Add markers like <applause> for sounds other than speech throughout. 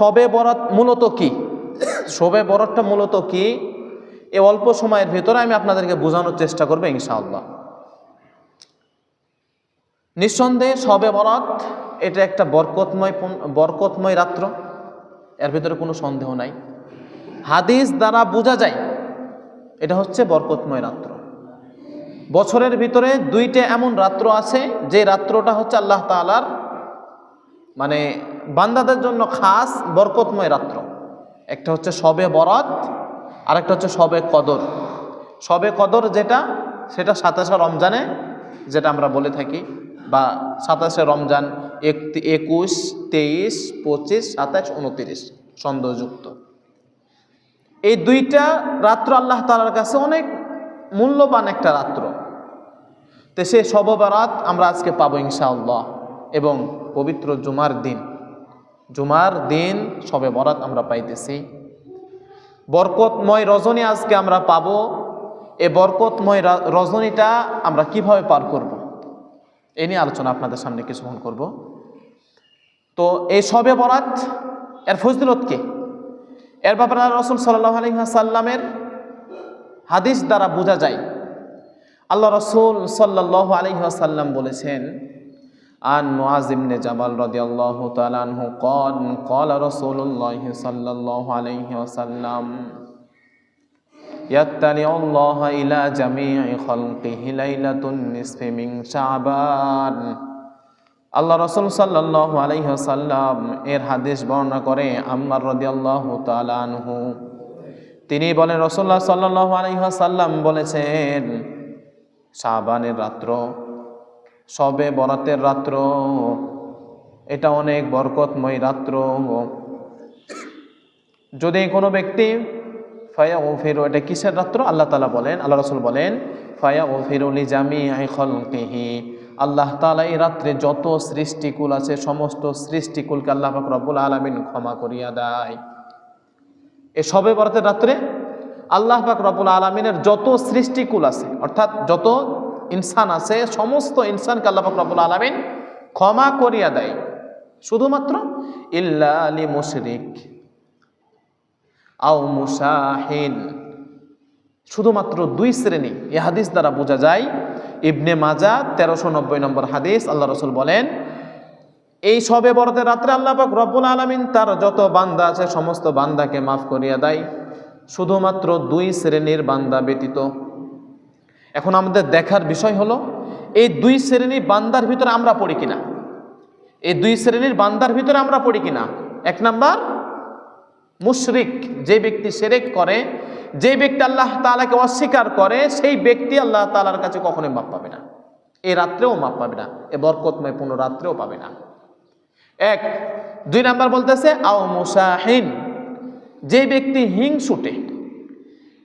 সবে বরাত মূলত কি? শবে বরাতটা মূলত কি? এই অল্প সময়ের ভিতরে আমি আপনাদেরকে বোঝানোর চেষ্টা করব ইনশাআল্লাহ। নিঃসন্দেহে সবে বরাত, এটা একটা বরকতময় বরকতময় রাত্র। এর ভিতরে কোনো সন্দেহ নাই। হাদিস দ্বারা বোঝা যায়, এটা হচ্ছে বরকতময় রাত্র। বছরের ভিতরে দুইটা এমন রাত্র আছে, যে রাত্রটা হচ্ছে আল্লাহ তাআলার মানে বান্দাদের জন্য খাস বরকতময় রাত্র। একটা হচ্ছে সবে বরাত আর একটা হচ্ছে সবে কদর। সবে কদর যেটা, সেটা সাতাশে রমজানে, যেটা আমরা বলে থাকি, বা সাতাশে রমজান একটি একুশ, তেইশ, পঁচিশ, সাতাশ, উনতিরিশ, সন্দেহযুক্ত। এই দুইটা রাত্র আল্লাহ তালার কাছে অনেক মূল্যবান একটা রাত্র। তো সে সববারাত আমরা আজকে পাবো ইনশাআল্লাহ, এবং পবিত্র জুমার দিন। জুমার দিন সবে বরাত আমরা পাইতেছি। বরকতময় রজনী আজকে আমরা পাবো। এই বরকতময় রজনীটা আমরা কীভাবে পার করব। এ নিয়ে আলোচনা আপনাদের সামনে কিছুক্ষণ করব। তো এই সবে বরাত, এর ফজলত কি? এর ব্যাপারে রসুল সাল্লাহ আলহিহাসাল্লামের হাদিস দ্বারা বোঝা যায়। আল্লাহ রসুল সাল্লাহ আলহিহাসাল্লাম বলেছেন عن معاذ بن جبل رضي الله تعالى عنه قال قال رسول الله صلى الله عليه وسلم يطلع الله إلى جميع خلقه ليلة النصف من شعبان আল্লাহ রসুল সাল্লাহ আলাইসাল্লাম এর হাদিস বর্ণনা করে আম্মার রদি আল্লাহ তালানহু তিনি বলেন রসুল্লাহ সাল্লাহ আলাইসাল্লাম বলেছেন শাহবানের রাত্র সবে বরাতের রাত্র। এটা অনেক বরকতময় রাত্র যদি কোনো ব্যক্তি ফায়া ও ফিরো এটা কিসের রাত্র? আল্লাহ তালা বলেন, আল্লাহ রসুল বলেন ফায়া ও ফিরুলি জামি খলকেহি। আল্লাহ তালা এই রাত্রে যত সৃষ্টিকুল আছে, সমস্ত সৃষ্টিকুলকে আল্লাহ রব্বুল আলমিন ক্ষমা করিয়া দেয়। এ সবে বরাতের রাত্রে আল্লাহ পাক রব্বুল আলমিনের যত সৃষ্টিকুল আছে, অর্থাৎ যত ইনসান আছে, সমস্ত ইনসানকে আল্লাহ পাক রব্বুল আলমিন ক্ষমা করিয়া দেয়। শুধুমাত্র, ইল্লা আলী মুশরিক আও মুসাহিন। শুধুমাত্র দুই শ্রেণি, এ হাদিস দ্বারা বোঝা যায়। ইবনে মাজা, তেরোশো নব্বই নম্বর হাদিস, আল্লাহ রসুল বলেন, এই সবে বরতের রাত্রে আল্লাহ পাক রব্বুল আলমিন তার যত বান্দা আছে, সমস্ত বান্দাকে মাফ করিয়া দেয়। শুধুমাত্র দুই শ্রেণির বান্দা ব্যতীত এখন আমাদের দেখার বিষয় হলো, এই দুই শ্রেণির বান্দার ভিতরে আমরা পড়ি কিনা? এই দুই শ্রেণির বান্দার ভিতরে আমরা পড়ি কিনা? এক নাম্বার, মুশরিক, যে ব্যক্তি সেরেক করে, যে ব্যক্তি আল্লাহ তালাকে অস্বীকার করে, সেই ব্যক্তি আল্লাহ তালার কাছে কখনোই মাপ পাবে না। এই রাত্রেও মাপ পাবে না, এ বরকতময় পূর্ণ রাত্রেও পাবে না। এক, দুই নাম্বার বলতেছে, আও মুসাহিন, যে ব্যক্তি হিংসুটে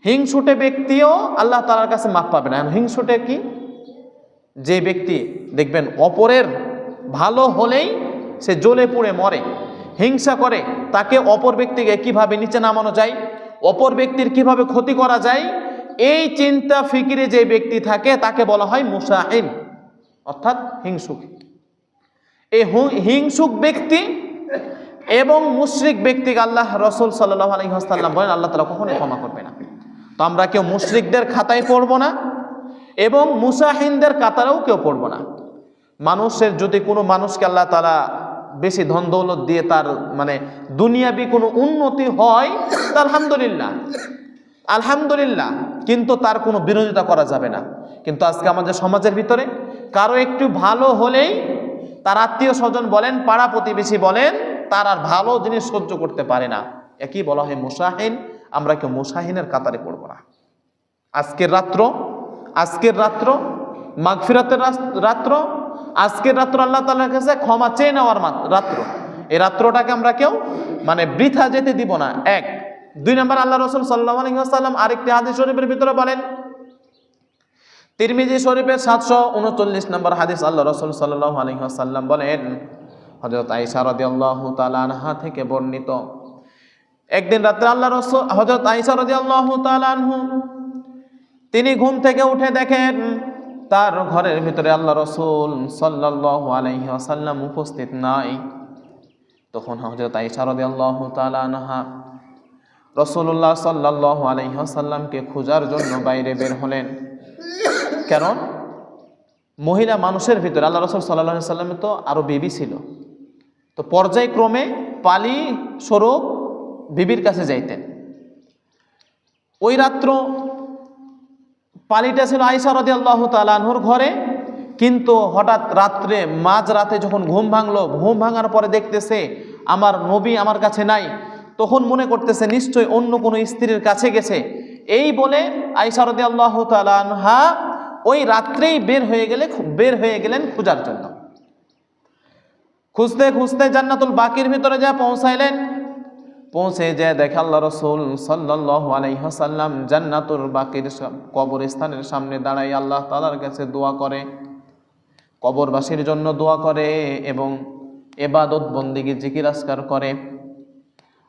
হিংসুটে ব্যক্তিও আল্লাহ তালার কাছে মাপ পাবে না। হিংসুটে কি? যে ব্যক্তি দেখবেন অপরের ভালো হলেই সে জ্বলে পুড়ে মরে, হিংসা করে, তাকে অপর ব্যক্তিকে কীভাবে নিচে নামানো যায়, অপর ব্যক্তির কীভাবে ক্ষতি করা যায়, এই চিন্তা ফিকিরে যে ব্যক্তি থাকে তাকে বলা হয় মুসাহিন অর্থাৎ হিংসুক। এই হিংসুক ব্যক্তি এবং মুশরিক ব্যক্তিকে আল্লাহ রসুল সাল্লাহ আলহিহাসাল্লাম বলেন, আল্লাহ তালা কখনোই ক্ষমা করবে না। তো আমরা কেউ মুশরিকদের খাতায় পড়ব না এবং মুসাহিনদের কাতারেও কেউ পড়ব না। মানুষের যদি কোনো মানুষকে আল্লাহ তালা বেশি ধন দৌলত দিয়ে তার মানে দুনিয়াবি কোনো উন্নতি হয়, তা আলহামদুলিল্লাহ। আলহামদুলিল্লাহ, কিন্তু তার কোনো বিরোধিতা করা যাবে না। কিন্তু আজকে আমাদের সমাজের ভিতরে কারও একটু ভালো হলেই তার আত্মীয় স্বজন বলেন, পাড়া প্রতিবেশী বলেন, তার আর ভালো জিনিস সহ্য করতে পারে না। একই বলা হয় মুসাহিন? আমরা কেউ মুসাহিনের কাতারে পড়ব না। আজকের রাত্র আজকের রাত্র, মাগফিরাতের রাত্র, আজকের রাত্র আল্লাহ তালার কাছে ক্ষমা চেয়ে নেওয়ার রাত্র। এই রাত্রটাকে আমরা কেউ মানে বৃথা যেতে দিব না। এক। দুই নম্বর আল্লাহ রসুল সাল্লাহ আলহিহাসাল্লাম আরেকটি হাদিস শরীফের ভিতরে বলেন, তিরমিজি শরীফের সাতশো উনচল্লিশ নম্বর হাদিস আল্লাহ রসুল সাল্লাহ আলহিহাসাল্লাম বলেন হজরত আইসা রদি আল্লাহ তালানহা থেকে বর্ণিত একদিন রাত্রে আল্লাহ রসুল হজরত আইসা রদি আল্লাহ তালানহু তিনি ঘুম থেকে উঠে দেখেন তার ঘরের ভিতরে আল্লাহ রসুল সাল্লাহ আলহি উপস্থিত নাই। তখন হজরত আইসা রদি আল্লাহ তালানহা রসুল্লাহ সাল্লাহ আলহ্লামকে খোঁজার জন্য বাইরে বের হলেন। কারণ মহিলা মানুষের ভিতরে আল্লাহ রসুল সাল্লাহ সাল্লামের তো আরও বেবি ছিল। তো পর্যায়ক্রমে পালি স্বরূপ বিবির কাছে যাইতেন। ওই রাত্র পালিটা ছিল আইসা রদি আল্লাহ তালানহুর ঘরে, কিন্তু হঠাৎ রাত্রে মাঝ রাতে যখন ঘুম ভাঙলো, ঘুম ভাঙার পরে দেখতেছে আমার নবী আমার কাছে নাই, তখন মনে করতেছে নিশ্চয় অন্য কোনো স্ত্রীর কাছে গেছে। এই বলে আইসা রদি আল্লাহ তালানহা ওই রাত্রেই বের হয়ে গেলে বের হয়ে গেলেন খোঁজার জন্য। খুঁজতে খুঁজতে জান্নাতুল বাকির ভিতরে যা পৌঁছাইলেন পৌঁছে যে দেখে আল্লাহ রসুল সাল্লাহ আলাইহাসাল্লাম জান্নাতুর বাকির কবরস্থানের সামনে দাঁড়াই আল্লাহ তালার কাছে দোয়া করে, কবরবাসীর জন্য দোয়া করে এবং এবাদত বন্দিগি জিকির আসকার করে।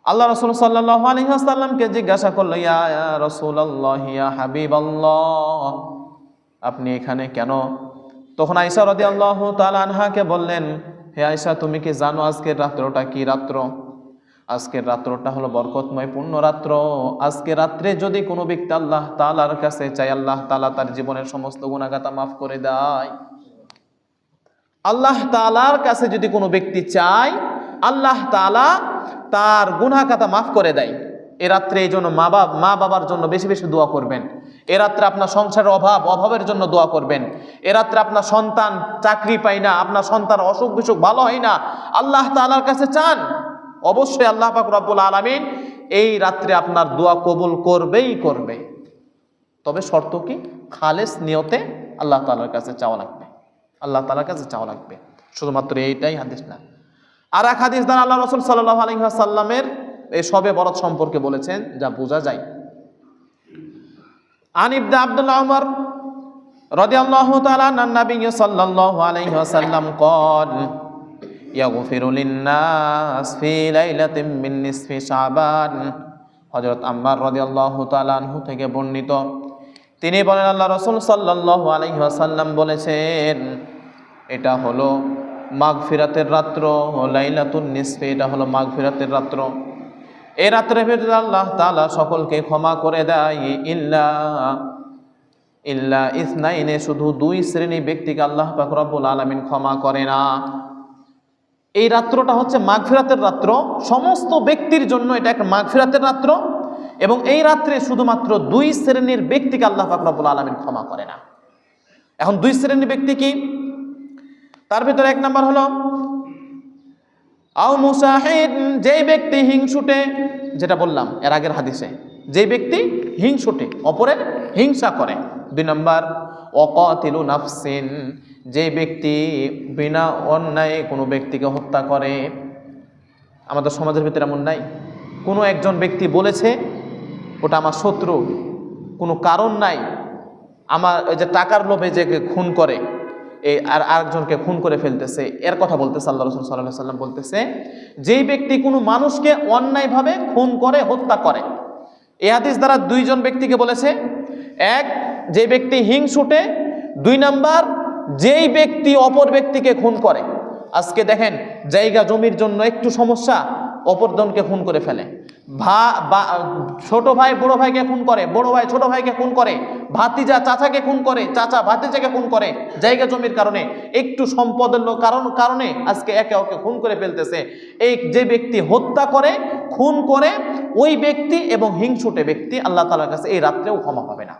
আল্লাহ রসুল সাল্লাহ আলহিহাসাল্লামকে জিজ্ঞাসা করল, ইয়া রসুল আল্লাহ ইয়া হাবিব আল্লাহ আপনি এখানে কেন? তখন আইসা রদি আল্লাহ তালানহাকে বললেন, হে আয়সা তুমি কি জানো আজকের রাত্রটা কি রাত্র? আজকের রাত্রটা হলো বরকতময় পূর্ণ রাত্র আজকে রাত্রে যদি কোনো ব্যক্তি আল্লাহ তালার কাছে চাই আল্লাহ তালা তার জীবনের সমস্ত গুণাগাতা মাফ করে দেয়। আল্লাহ তালার কাছে যদি কোনো ব্যক্তি চায়, আল্লাহ তালা তার গুনাহাকাতা মাফ করে দেয়। এ রাত্রে এই জন্য মা বাবা, মা বাবার জন্য বেশি বেশি দোয়া করবেন। এ রাত্রে আপনার সংসারের অভাব, অভাবের জন্য দোয়া করবেন। এ রাত্রে আপনার সন্তান চাকরি পায় না, আপনার সন্তান অসুখ বিসুখ ভালো হয় না, আল্লাহ তালার কাছে চান। অবশ্যই আল্লাহ পাক রব্বুল আলমিন এই রাত্রে আপনার দোয়া কবুল করবেই করবে। তবে শর্ত কি? খালেস নিয়তে আল্লাহ তালার কাছে চাওয়া লাগবে। আল্লাহ তালার কাছে চাওয়া লাগবে। শুধুমাত্র এইটাই হাদিস না। আর এক হাদিস দান আল্লাহ রসুল সাল্লাহ সাল্লামের এই সবে বরত সম্পর্কে বলেছেন, যা বোঝা যায়। আনিবদা আব্দুল্লাহ উমর রদিয়াল্লাহু তাআলা আন নাবিয়্য সাল্লাল্লাহু আলাইহি ইয়াগফিরু লিন্নাস ফি লাইলাতিন মিন নিসফি শাবান। হযরত আম্মার রাদিয়াল্লাহু তাআলা আনহু থেকে বর্ণিত। তিনি বলেন, আল্লাহ রাসূল সাল্লাল্লাহু আলাইহি ওয়াসাল্লাম বলেছেন, এটা হলো মাগফিরাতের রাত্র, লাইলাতুন নিসফি, এটা হলো মাগফিরাতের রাত্র। এই রাত্রে ভেতরে আল্লাহ তাআলা সকলকে ক্ষমা করে দেয়। ইল্লা ইল্লা ইসনাইনে, শুধু দুই শ্রেণি ব্যক্তিকে আল্লাহ পাক রব্বুল আলামিন ক্ষমা করে না। এই রাত্রটা হচ্ছে মাগফিরাতের রাত্র। সমস্ত ব্যক্তির জন্য এটা একটা মাগফিরাতের রাত্র। এবং এই রাত্রে শুধুমাত্র দুই শ্রেণির ব্যক্তিকে আল্লাহ পাক রব্বুল আলামিন ক্ষমা করে না। এখন দুই শ্রেণির ব্যক্তি কি? তার ভিতরে এক নাম্বার হলো, আও মুসাহিদ, যেই ব্যক্তি হিংসুটে, যেটা বললাম এর আগের হাদিসে যে ব্যক্তি হিংসুটে, অপরের হিংসা করে। দুই নম্বর অকতিলু নাফসিন যে ব্যক্তি বিনা অন্যায় কোনো ব্যক্তিকে হত্যা করে, আমাদের সমাজের ভিতরে এমন নাই? কোনো একজন ব্যক্তি বলেছে, ওটা আমার শত্রু। কোনো কারণ নাই। আমার ওই যে টাকার লোভে যে খুন করে এই আর আরেকজনকে খুন করে ফেলতেছে। এর কথা বলতেছে আল্লাহ রসুল সাল্লাহ সাল্লাম বলতেছে, যেই ব্যক্তি কোনো মানুষকে অন্যায়ভাবে খুন করে, হত্যা করে। এ হাদিস দ্বারা দুইজন ব্যক্তিকে বলেছে, এক, যে ব্যক্তি হিংসুটে দুই নাম্বার যেই ব্যক্তি অপর ব্যক্তিকে খুন করে, আজকে দেখেন জায়গা জমির জন্য একটু সমস্যা, অপরজনকে খুন করে ফেলে। ভা, বা, ছোট ভাই, বড় ভাইকে খুন করে, বড় ভাই, ছোট ভাইকে খুন করে, ভাতিজা, চাচাকে খুন করে, চাচা, ভাতিজাকে খুন করে, জায়গা জমির কারণে একটু সম্পদের কারণ, কারণে আজকে একে ওকে খুন করে ফেলতেছে। এই যে ব্যক্তি হত্যা করে, খুন করে, ওই ব্যক্তি এবং হিংসুটে ব্যক্তি আল্লাহ তালার কাছে এই রাত্রেও ক্ষমা পাবে না।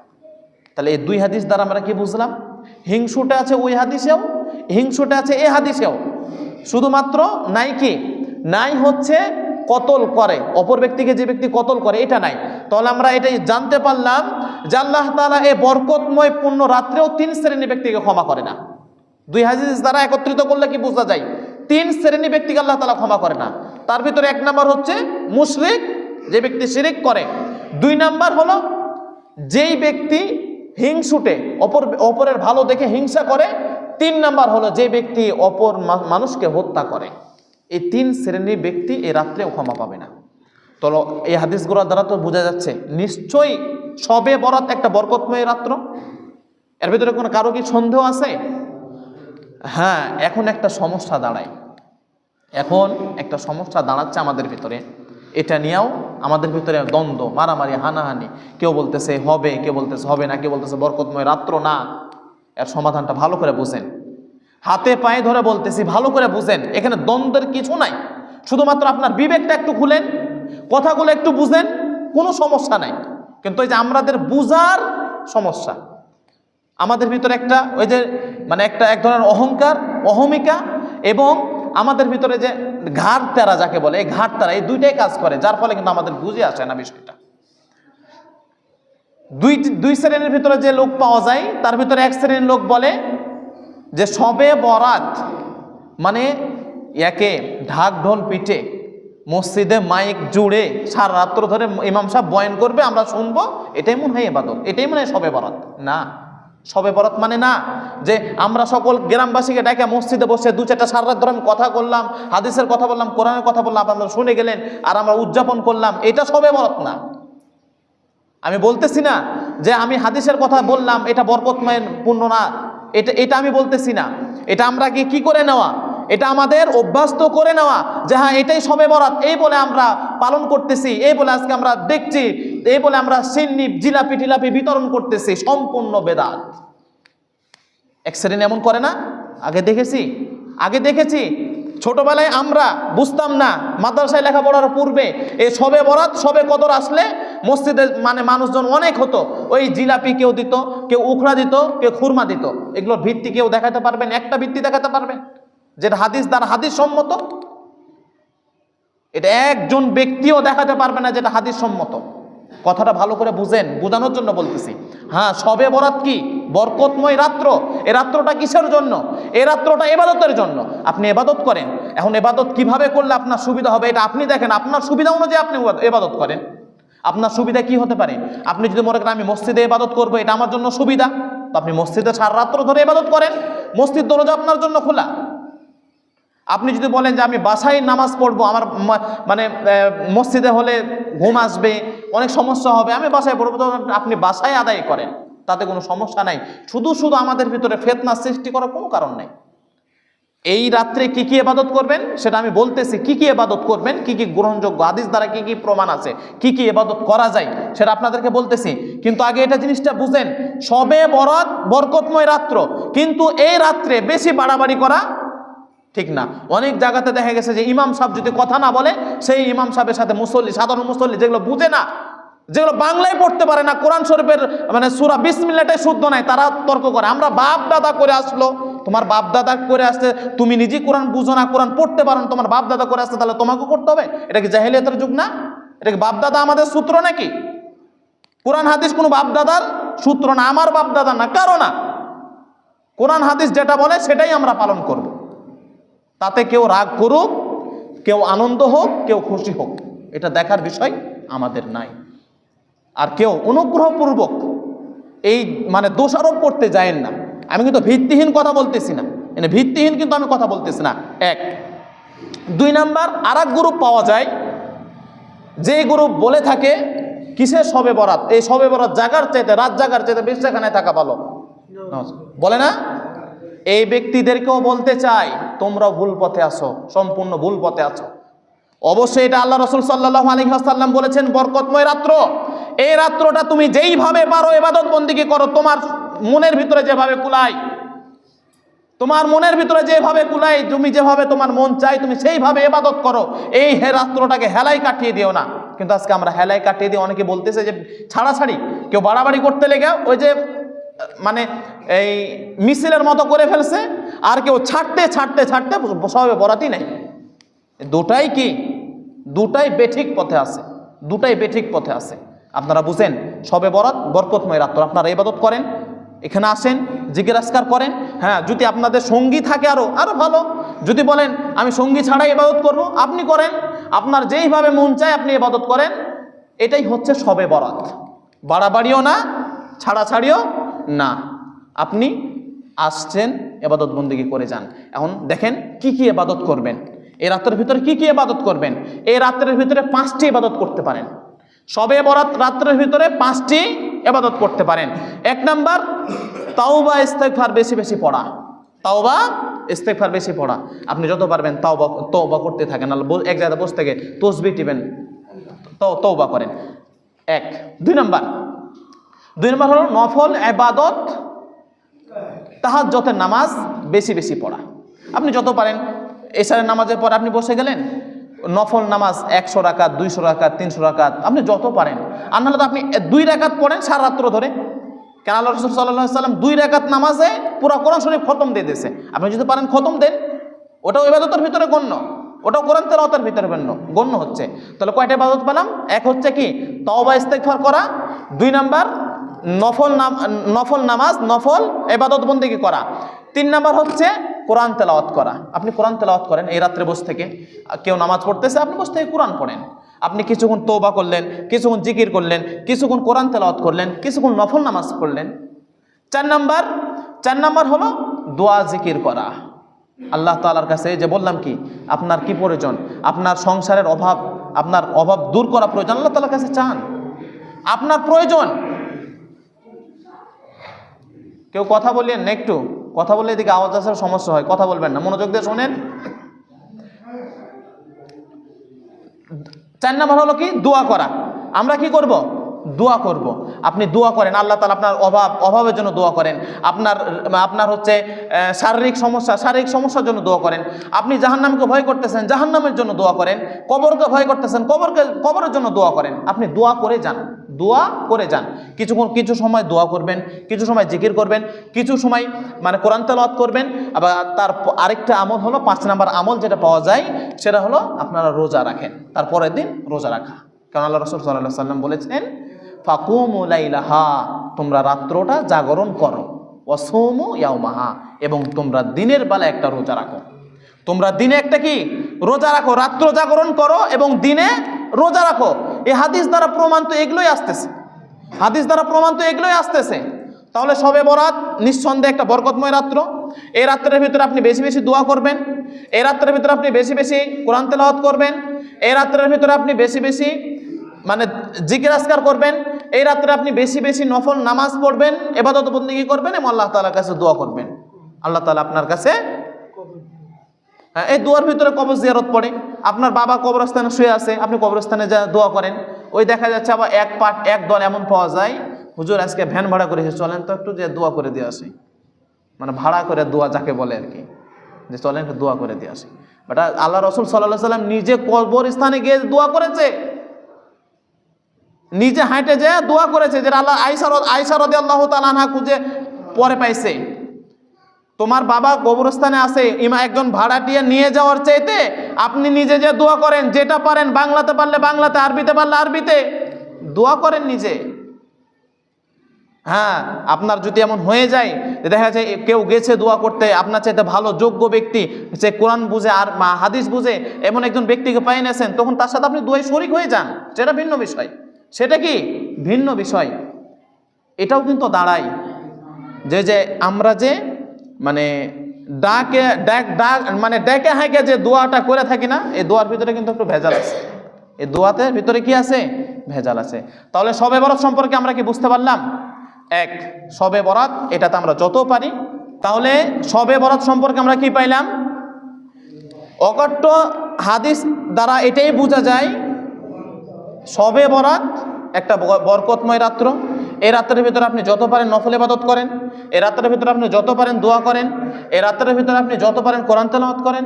তাহলে এই দুই হাদিস দ্বারা আমরা কি বুঝলাম? হিংসুটা আছে ওই হাদিসেও, হিংসুটা আছে এ হাদিসেও। শুধুমাত্র নাই কি? নাই হচ্ছে কতল করে, অপর ব্যক্তিকে যে ব্যক্তি কতল করে, এটা নাই। তাহলে আমরা এটাই জানতে পারলাম যে আল্লাহ তালা এ বরকতময় পূর্ণ রাত্রেও তিন শ্রেণি ব্যক্তিকে ক্ষমা করে না। দুই হাদিস দ্বারা একত্রিত করলে কি বোঝা যায়? তিন শ্রেণি ব্যক্তিকে আল্লাহ তালা ক্ষমা করে না। তার ভিতরে এক নাম্বার হচ্ছে মুশরিক, যে ব্যক্তি শিরিক করে। দুই নাম্বার হলো যেই ব্যক্তি হিংসুটে, অপর, অপরের ভালো দেখে হিংসা করে। তিন নাম্বার হলো যে ব্যক্তি অপর মানুষকে হত্যা করে, এই তিন শ্রেণির ব্যক্তি এই রাত্রে ক্ষমা পাবে না। তো এই হাদিসগুলোর দ্বারা তো বোঝা যাচ্ছে, নিশ্চয়ই সবে বরাত একটা বরকতময় রাত্র। এর ভিতরে কোনো কারও কি সন্দেহ আছে? হ্যাঁ এখন একটা সমস্যা দাঁড়ায়। এখন একটা সমস্যা দাঁড়াচ্ছে আমাদের ভিতরে। এটা নিয়েও আমাদের ভিতরে দ্বন্দ্ব, মারামারি, হানাহানি। কেউ বলতেছে হবে, কেউ বলতেছে হবে না, কেউ বলতেছে বরকতময় রাত্র না। এর সমাধানটা ভালো করে বুঝেন। হাতে পায়ে ধরে বলতেছি ভালো করে বুঝেন। এখানে দ্বন্দ্বের কিছু নাই। শুধুমাত্র আপনার বিবেকটা একটু খুলেন, কথাগুলো একটু বুঝেন, কোনো সমস্যা নাই। কিন্তু ওই যে আমাদের বুঝার সমস্যা। আমাদের ভিতরে একটা ওই যে মানে একটা এক ধরনের অহংকার, অহমিকা এবং আমাদের ভিতরে যে ঘাট তেরা যাকে বলে, এই ঘাট তেরা এই দুইটাই কাজ করে, যার ফলে কিন্তু আমাদের বুঝে আসে না বিষয়টা। দুই দুই শ্রেণির ভিতরে যে লোক পাওয়া যায়, তার ভিতরে এক শ্রেণির লোক বলে যে সবে বরাত মানে একে ঢাক ঢোল পিঠে, মসজিদে মাইক জুড়ে সারা রাত্র ধরে ইমাম সাহেব বয়ান করবে, আমরা শুনব, এটাই মনে হয় এবাদত, এটাই মনে হয় সবে বরাত। না। সবে বরাত মানে না? যে আমরা সকল গ্রামবাসীকে ডেকে মসজিদে বসে দু চারটা সারা ধরেন ধরে কথা করলাম হাদিসের কথা বললাম, কোরআনের কথা বললাম, আপনারা শুনে গেলেন আর আমরা উদযাপন করলাম, এটা সবে বরাত না। আমি বলতেছি না যে আমি হাদিসের কথা বললাম, এটা বরকতময় পূর্ণ না, এটা এটা আমি বলতেছি না। এটা আমরা কি করে নেওয়া? এটা আমাদের অভ্যস্ত করে নেওয়া যে হ্যাঁ এটাই সবে বরাত। এই বলে আমরা পালন করতেছি, এই বলে আজকে আমরা দেখছি, এই বলে আমরা সিন্নি, জিলাপি টিলাপি বিতরণ করতেছি, সম্পূর্ণ বেদাত। এক এমন করে না? আগে দেখেছি আগে দেখেছি। ছোটবেলায় আমরা বুঝতাম না, মাদ্রাসায় লেখাপড়ার পূর্বে এই সবে বরাত, সবে কদর আসলে মসজিদে মানে মানুষজন অনেক হতো। ওই জিলাপি কেউ দিত, কেউ উখড়া দিত, কেউ খুরমা দিত। এগুলোর ভিত্তি কেউ দেখাতে পারবেন? একটা ভিত্তি দেখাতে পারবেন? যেটা হাদিস তার হাদিস সম্মত এটা একজন ব্যক্তিও দেখাতে পারবে না যেটা হাদিস সম্মত কথাটা ভালো করে বুঝেন, বোঝানোর জন্য বলতেছি। হ্যাঁ সবে বরাত কি? বরকতময় রাত্র। এ রাত্রটা কিসের জন্য? এই রাত্রটা এবাদতের জন্য। আপনি এবাদত করেন। এখন এবাদত কীভাবে করলে আপনার সুবিধা হবে, এটা আপনি দেখেন। আপনার সুবিধা অনুযায়ী আপনি এবাদত করেন। আপনার সুবিধা কি হতে পারে? আপনি যদি মনে করেন, আমি মসজিদে এবাদত করব, এটা আমার জন্য সুবিধা। তো আপনি মসজিদে সারা রাত্র ধরে এবাদত করেন। মসজিদ দরজা আপনার জন্য খোলা। আপনি যদি বলেন যে আমি বাসায় নামাজ পড়ব, আমার মানে মসজিদে হলে ঘুম আসবে, অনেক সমস্যা হবে, আমি বাসায় পড়ব তো আপনি বাসায় আদায় করেন, তাতে কোনো সমস্যা নাই। শুধু শুধু আমাদের ভিতরে ফেতনা সৃষ্টি করার কোনো কারণ নেই। এই রাত্রে কি কি এবাদত করবেন, সেটা আমি বলতেছি, কি কি এবাদত করবেন, কি কি গ্রহণযোগ্য আদিস দ্বারা কি কি প্রমাণ আছে, কি কি এবাদত করা যায়, সেটা আপনাদেরকে বলতেছি। কিন্তু আগে এটা জিনিসটা বুঝেন, সবে বরাত বরকতময় রাত্র, কিন্তু এই রাত্রে বেশি বাড়াবাড়ি করা ঠিক না। অনেক জায়গাতে দেখা গেছে যে ইমাম সাহেব যদি কথা না বলে, সেই ইমাম সাহেবের সাথে মুসল্লি, সাধারণ মুসল্লি যেগুলো বুঝে না, যেগুলো বাংলায় পড়তে পারে না, কোরআন শরীফের মানে সুরা বিশ মিনিটে শুদ্ধ নাই তারা তর্ক করে। আমরা বাপ দাদা করে আসলো, তোমার বাপ দাদা করে আসতে, তুমি নিজে কোরআন বুঝো না, কোরআন পড়তে পারো না, তোমার বাপ দাদা করে আসতে, তাহলে তোমাকে করতে হবে? এটা কি জাহেলিয়াতের যুগ না? এটা কি বাপ দাদা আমাদের সূত্র নাকি? কোরআন হাদিস কোনো বাপ দাদার সূত্র না, আমার বাপ দাদা না, কারও না। কোরআন হাদিস যেটা বলে, সেটাই আমরা পালন করব। তাতে কেউ রাগ করুক কেউ আনন্দ হোক কেউ খুশি হোক। এটা দেখার বিষয় আমাদের নাই। আর কেউ অনুগ্রহপূর্বক এই মানে দোষারোপ করতে যায়েন না। আমি কিন্তু ভিত্তিহীন কথা বলতেছি না। মানে ভিত্তিহীন কিন্তু আমি কথা বলতেছি না। এক। দুই নাম্বার আর এক গ্রুপ পাওয়া যায় যে গ্রুপ বলে থাকে কিসের সবে বরাত? এই সবে বরাত জাগার চাইতে রাত জাগার চাইতে বেশাখানায় থাকা ভালো। বলে না? এই ব্যক্তিদেরকেও বলতে চাই তোমরা ভুল পথে আসো সম্পূর্ণ ভুল পথে আছো। অবশ্যই এটা আল্লাহ রসুল সাল্লাহ আলী আসাল্লাম বলেছেন, বরকতময় রাত্র। এই রাত্রটা তুমি যেইভাবে পারো এবাদত বন্দিকে করো, তোমার মনের ভিতরে যেভাবে কুলায়, তোমার মনের ভিতরে যেভাবে কুলাই তুমি যেভাবে তোমার মন চাই তুমি সেইভাবে এবাদত করো, এই হে রাত্রটাকে হেলাই কাটিয়ে দিও না। কিন্তু আজকে আমরা হেলাই কাটিয়ে দিয়ে অনেকে বলতেছে যে, ছাড়াছাড়ি, কেউ বাড়াবাড়ি করতে লেগে, ওই যে মানে এই মিছিলের মতো করে ফেলছে, আর কেউ ছাড়তে ছাড়তে ছাড়তে সবে বরাতি নেই। দুটাই কি? দুটাই বেঠিক পথে আছে। দুটাই বেঠিক পথে আছে। আপনারা বুঝেন, সবে বরাত বরকতময় রাত্র। আপনারা ইবাদত করেন, এখানে আসেন জিজ্ঞাসকার করেন হ্যাঁ যদি আপনাদের সঙ্গী থাকে আরও আরও ভালো। যদি বলেন, আমি সঙ্গী ছাড়াই ইবাদত করব আপনি করেন। আপনার যেইভাবে মন চায় আপনি ইবাদত করেন। এটাই হচ্ছে সবে বরাত। বাড়াবাড়িও না, ছাড়াছাড়িও না। আপনি আসছেন, এবাদত বন্দিগি করে যান। এখন দেখেন কি কি এবাদত করবেন। এই রাত্রের ভিতরে কি কি এবাদত করবেন? এই রাত্রের ভিতরে পাঁচটি এবাদত করতে পারেন। সবে বরাত রাত্রের ভিতরে পাঁচটি এবাদত করতে পারেন। এক নাম্বার, তাওবা, ইস্তেগফার বেশি বেশি পড়া। তাওবা ইস্তেকফার বেশি পড়া। আপনি যত পারবেন তাও তওবা করতে থাকেন। এক জায়গায় বসে থেকে তসবি টিবেন তওবা করেন। এক। দুই নাম্বার। দুই নম্বর হলো নফল এবাদত তাহাজ্জতের নামাজ বেশি বেশি পড়া। আপনি যত পারেন, এসারের নামাজের পর আপনি বসে গেলেন, নফল নামাজ একশো রাকাত, দুইশো রাকাত, তিনশো রাকাত, আপনি যত পারেন। আর নাহলে তো আপনি দুই রাকাত পড়েন সারা রাত্র ধরে। কেন আল্লাহ রসুল সাল্লাহ সাল্লাম দুই রাকাত নামাজে পুরো কোরআন শরীফ খতম দিয়ে দিয়েছে। আপনি যদি পারেন খতম দেন, ওটাও ইবাদতের ভিতরে গণ্য। ওটাও কোরআন তেলাওয়াতের ভিতরে গণ্য গণ্য হচ্ছে। তাহলে কয়টা ইবাদত পেলাম? এক হচ্ছে কি? তওবা, ইস্তেগফার করা। দুই নাম্বার নফল নফল নামাজ, নফল এবাদত বন্দিকে করা? তিন নাম্বার হচ্ছে কোরআন তেলাওয়াত করা। আপনি কোরআন তেলাওয়াত করেন এই রাত্রে বসে থেকে। কেউ নামাজ পড়তেছে, আপনি বসে থেকে কোরআন পড়েন। আপনি কিছুক্ষণ তৌবা করলেন, কিছুক্ষণ জিকির করলেন, কিছুক্ষণ কোরআন তেলাওয়াত করলেন, কিছুক্ষণ নফল নামাজ পড়লেন। চার নাম্বার চার নাম্বার হলো দোয়া, জিকির করা। আল্লাহ তালার কাছে যে বললাম কি, আপনার কি প্রয়োজন? আপনার সংসারের অভাব, আপনার অভাব দূর করা প্রয়োজন, আল্লাহ তালার কাছে চান। আপনার প্রয়োজন কেউ কথা বললেন না একটু? কথা বললে এদিকে আওয়াজ আসার সমস্যা হয়, কথা বলবেন না। মনোযোগ দিয়ে শোনেন। চার নাম্বার হলো কি? দোয়া করা। আমরা কি করব? দোয়া করব। আপনি দোয়া করেন, আল্লাহ তালা আপনার অভাব, অভাবের জন্য দোয়া করেন। আপনার আপনার হচ্ছে শারীরিক সমস্যা, শারীরিক সমস্যার জন্য দোয়া করেন। আপনি জাহান্নামকে ভয় করতেছেন, জাহান্নামের জন্য দোয়া করেন। কবরকে ভয় করতেছেন, কবরকে, কবরের জন্য দোয়া করেন। আপনি দোয়া করে যান। দোয়া করে যান। কিছুক্ষণ কিছু সময় দোয়া করবেন, কিছু সময় জিকির করবেন, কিছু সময় মানে কোরআন তেলাওয়াত করবেন। আবার তার আরেকটা আমল হলো, পাঁচ নাম্বার আমল যেটা পাওয়া যায়, সেটা হলো আপনারা রোজা রাখেন। তারপরের দিন রোজা রাখা। কারণ আল্লাহ রসুল সাল্লাহ সাল্লাম বলেছেন ফাকুমুলাইলাহা তোমরা রাত্রটা জাগরণ করো। অসৌমু ইয়াউমাহা, এবং তোমরা দিনের বেলা একটা রোজা রাখো। তোমরা দিনে একটা কি? রোজা রাখো। রাত্র জাগরণ করো এবং দিনে রোজা রাখো। এই হাদিস দ্বারা প্রমাণ তো এগুলোই আসতেছে। হাদিস দ্বারা প্রমাণ তো এগুলোই আসতেছে। তাহলে সবে বরাত নিঃসন্দেহে একটা বরকতময় রাত্র। এই রাত্রের ভিতরে আপনি বেশি বেশি দোয়া করবেন। এই রাত্রের ভিতরে আপনি বেশি বেশি কোরআন তেলাওয়াত করবেন। এই রাত্রের ভিতরে আপনি বেশি বেশি মানে জিকির আসকার করবেন। এই রাত্রে আপনি বেশি বেশি নফল নামাজ পড়বেন, এবাদত বন্দিগি করবেন এবং আল্লাহ তাআলার কাছে দোয়া করবেন। আল্লাহ তালা আপনার কাছে এই দোয়ার ভিতরে কবর জিয়ারত পড়ে। আপনার বাবা কবরস্থানে শুয়ে আছে, আপনি কবরস্থানে যা দোয়া করেন। ওই দেখা যাচ্ছে আবার এক পাট, এক দল এমন পাওয়া যায়। হুজুর, আজকে ভ্যান ভাড়া করেছে চলেন তো, একটু যে দোয়া করে দিয়ে আসি। মানে ভাড়া করে দোয়া যাকে বলে আর কি। যে চলেন, একটু দোয়া করে দিয়ে আসি। বাট আল্লাহ রসুল সাল্লাহ সাল্লাম নিজে কবরস্থানে গিয়ে দোয়া করেছে। নিজে হাঁটে যে দোয়া করেছে যে আল্লাহ আইসার আইসার আল্লাহ তালানহা খুঁজে পরে পাইছে। তোমার বাবা কবরস্থানে আছে, ইমা একজন ভাড়াটিয়া নিয়ে যাওয়ার চাইতে আপনি নিজে যে দোয়া করেন, যেটা পারেন, বাংলাতে পারলে বাংলাতে, আরবিতে পারলে আরবিতে। দোয়া করেন নিজে। হ্যাঁ আপনার যদি এমন হয়ে যায়, যে দেখা যায় কেউ গেছে দোয়া করতে, আপনার চাইতে ভালো, যোগ্য ব্যক্তি, সে কোরআন বুঝে আর মা হাদিস বুঝে, এমন একজন ব্যক্তিকে পাই নেছেন তখন তার সাথে আপনি দোয়াই শরিক হয়ে যান। সেটা ভিন্ন বিষয়। সেটা কি? ভিন্ন বিষয়। এটাও কিন্তু দাঁড়ায়। যে যে আমরা যে মানে ডাকে, ডাক ডাক মানে ডেকে হাঁকে যে দোয়াটা করে থাকি না, এই দোয়ার ভিতরে কিন্তু একটু ভেজাল আছে। এই দোয়াতে ভিতরে কি আছে? ভেজাল আছে। তাহলে সবে বরাত সম্পর্কে আমরা কি বুঝতে পারলাম? এক সবে বরাত, এটাতে আমরা যত পারি। তাহলে সবে বরাত সম্পর্কে আমরা কি পাইলাম? অকট্ট হাদিস দ্বারা এটাই বোঝা যায় সবে বরাত একটা বরকতময় রাত্র। এই রাত্রের ভিতরে আপনি যত পারেন নফল ইবাদত করেন, এই রাত্রের ভিতরে আপনি যত পারেন দোয়া করেন, এই রাত্রের ভিতরে আপনি যত পারেন কোরআন তেলাওয়াত করেন,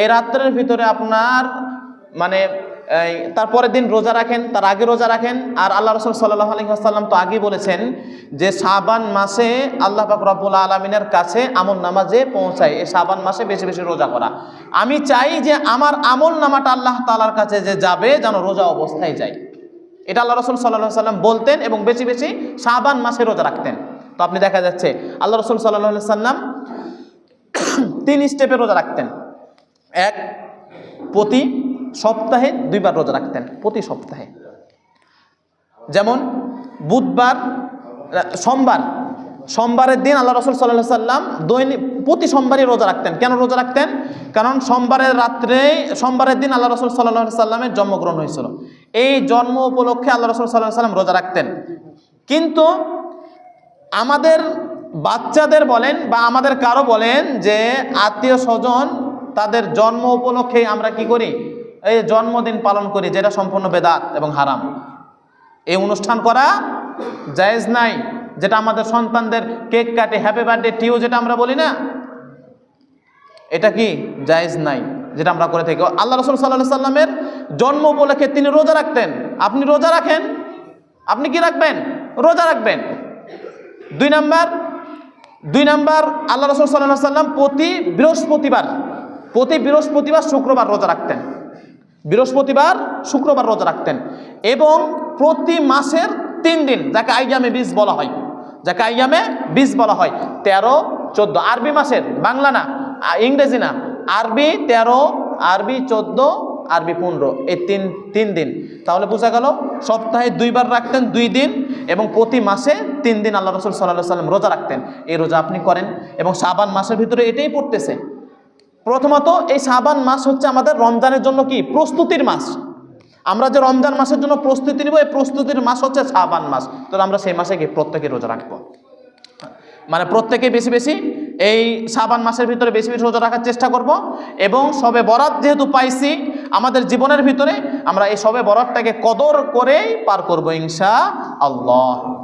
এই রাত্রের ভিতরে আপনার মানে তারপরের দিন রোজা রাখেন, তার আগে রোজা রাখেন, আর আল্লাহ রসুল সাল্লাহ আলহিহাসাল্লাম তো আগেই বলেছেন যে সাবান মাসে আল্লাহ পাক রব্বুল আলমিনের কাছে আমল নামাজে পৌঁছায়, এই সাবান মাসে বেশি বেশি রোজা করা। আমি চাই যে আমার আমল নামাটা আল্লাহ তালার কাছে যে যাবে, যেন রোজা অবস্থায় যায়। এটা আল্লাহ রসুল সাল্লাহ সাল্লাম বলতেন এবং বেশি বেশি শাবান মাসে রোজা রাখতেন। তো আপনি দেখা যাচ্ছে, আল্লাহ রসুল সাল্লাহ সাল্লাম <coughs> তিন স্টেপে রোজা রাখতেন। এক, প্রতি সপ্তাহে দুইবার রোজা রাখতেন, প্রতি সপ্তাহে। যেমন বুধবার সোমবার, সোমবারের দিন আল্লাহ রসুল সাল্লাহ সাল্লাম দৈনিক, প্রতি সোমবারই রোজা রাখতেন। কেন রোজা রাখতেন? কারণ সোমবারের রাত্রে, সোমবারের দিন আল্লাহ রসুল সাল্লাহ সাল্লামের জন্মগ্রহণ হয়েছিল। এই জন্ম উপলক্ষে আল্লাহ রসুল সাল্লাহ সাল্লাম রোজা রাখতেন। কিন্তু আমাদের বাচ্চাদের বলেন বা আমাদের কারও বলেন যে আত্মীয় স্বজন তাদের জন্ম উপলক্ষে আমরা কি করি? এই জন্মদিন পালন করি, যেটা সম্পূর্ণ বেদাত এবং হারাম। এই অনুষ্ঠান করা জায়েজ নাই, যেটা আমাদের সন্তানদের কেক কাটে হ্যাপি বার্থডে টিও যেটা আমরা বলি না। এটা কি? জায়েজ নাই। যেটা আমরা করে থাকি। আল্লাহ রসুল সাল্লাহ সাল্লামের জন্ম উপলক্ষে তিনি রোজা রাখতেন। আপনি রোজা রাখেন? আপনি কি রাখবেন? রোজা রাখবেন। দুই নাম্বার দুই নাম্বার, আল্লাহ রসুল সাল্লাহ সাল্লাম প্রতি বৃহস্পতিবার প্রতি বৃহস্পতিবার, শুক্রবার রোজা রাখতেন। বৃহস্পতিবার, শুক্রবার রোজা রাখতেন। এবং প্রতি মাসের তিন দিন, যাকে আইয়ামে বীজ বলা হয়, যাকে আইয়ামে বীজ বলা হয়, তেরো, চোদ্দ, আরবি মাসের, বাংলা না ইংরেজি না আরবি তেরো, আরবি চোদ্দ, আরবি পনেরো, এই তিন তিন দিন। তাহলে বোঝা গেল, সপ্তাহে দুইবার রাখতেন দুই দিন এবং প্রতি মাসে তিন দিন আল্লাহ রসুল সাল্লাহ সাল্লাম রোজা রাখতেন। এই রোজা আপনি করেন এবং সাবান মাসের ভিতরে এটাই পড়তেছে। প্রথমত, এই সাবান মাস হচ্ছে আমাদের রমজানের জন্য কি? প্রস্তুতির মাস। আমরা যে রমজান মাসের জন্য প্রস্তুতি নিব, এই প্রস্তুতির মাস হচ্ছে সাবান মাস। তো আমরা সেই মাসে কি? প্রত্যেকে রোজা রাখব। মানে প্রত্যেকে বেশি বেশি এই সাবান মাসের ভিতরে বেশি বেশি রোজা রাখার চেষ্টা করব এবং সবে বরাত যেহেতু পাইছি, আমাদের জীবনের ভিতরে আমরা এই সবে বরাতটাকে কদর করেই পার করব ইনশা আল্লাহ